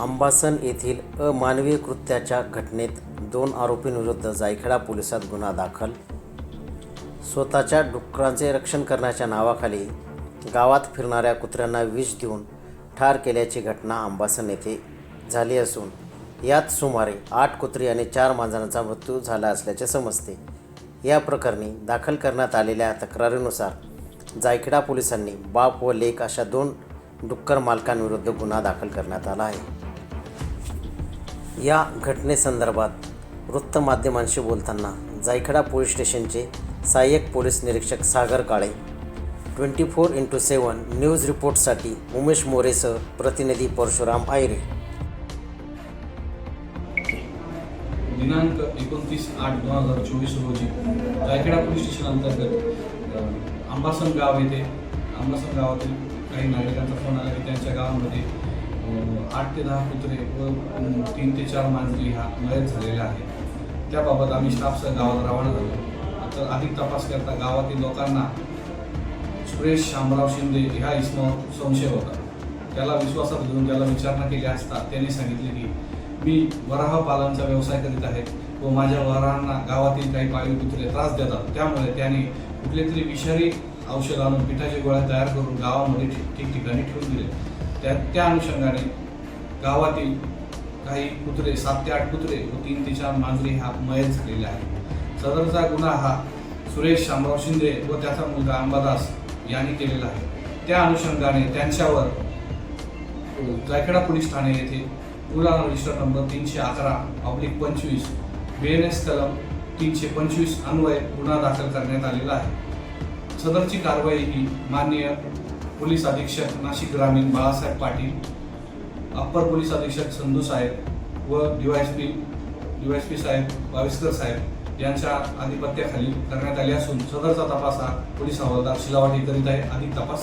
अंबासन येथील अमानवीय कृत्याच्या घटनेत दोन आरोपींविरुद्ध जायखेडा पोलिसात गुन्हा दाखल. स्वतःच्या डुकरांचे रक्षण करण्याच्या नावाखाली गावात फिरणाऱ्या कुत्र्यांना विष देऊन ठार केल्याची घटना अंबासन येथे झाली असून यात सुमारे आठ कुत्री आणि चार मांजरांचा मृत्यू झाला असल्याचे समजते. या प्रकरणी दाखल करण्यात आलेल्या तक्रारीनुसार जायखेडा पोलिसांनी बाप व लेक अशा दोन डुक्कर मालकांविरुद्ध गुन्हा दाखल करण्यात आला आहे. या घटनेसंदर्भात वृत्तमाध्यमांशी बोलताना जायखेडा पोलीस स्टेशनचे सहाय्यक पोलीस निरीक्षक Sagar Kale twenty four into seven news रिपोर्टसाठी Umesh मोरेसह प्रतिनिधी परशुराम आयरे. दिनांक एकोणतीस आठ दोन हजार चोवीस रोजी जायखेडा पोलीस स्टेशन अंतर्गत आंबासन गाव येथे आंबासन गावातील काही नागरिकांचा फोन आला की त्यांच्या गावामध्ये आठ ते दहा कुत्रे व तीन ते चार मांजरी ह्या मयत झालेल्या आहेत त्याबाबत आम्ही स्टाफसह गावात रवाना झालो. तर अधिक तपास करता गावातील लोकांना सुरेश शामराव शिंदे ह्या इसमावर संशय होता. त्याला विश्वासात घेऊन त्याला विचारणा केली असता त्याने सांगितले की मी वराह पालनचा व्यवसाय करीत आहे व माझ्या वराहांना गावातील काही पाळीव कुत्रे त्रास देतात. त्यामुळे त्याने कुठले तरी विषारी औषध आणून पिठाचे गोळ्या तयार करून गावामध्ये ठिकठिकाणी ठेवून दिले त्या त्या अनुषंगाने गावातील काही कुत्रे सात ते आठ कुत्रे व तीन ते चार मांजरी हा मयत झालेल्या आहेत. सदरचा गुन्हा हा सुरेश शामराव शिंदे व त्याचा मुलगा अंबादास यांनी केलेला आहे. त्या अनुषंगाने त्यांच्यावर जायखेडा पोलीस ठाणे येथे गुन्हा रजिस्टर नंबर तीनशे अकरा ऑब्लिक पंचवीस बी एन एस कलम तीनशे पंचवीस अन्वये गुन्हा दाखल करण्यात आलेला आहे. सदरची कारवाई ही माननीय पोलीस अधीक्षक नाशिक ग्रामीण बाळासाहेब पाटील अप्पर पोलीस अधीक्षक संधू साहेब व डीवायसपी डीवायसपी साहेब बाविस्कर साहेब यांच्या आधिपत्याखाली करण्यात आली असून सदरचा तपास हा पोलीस हवालदार शिलावाटी करीत आहे. अधिक तपास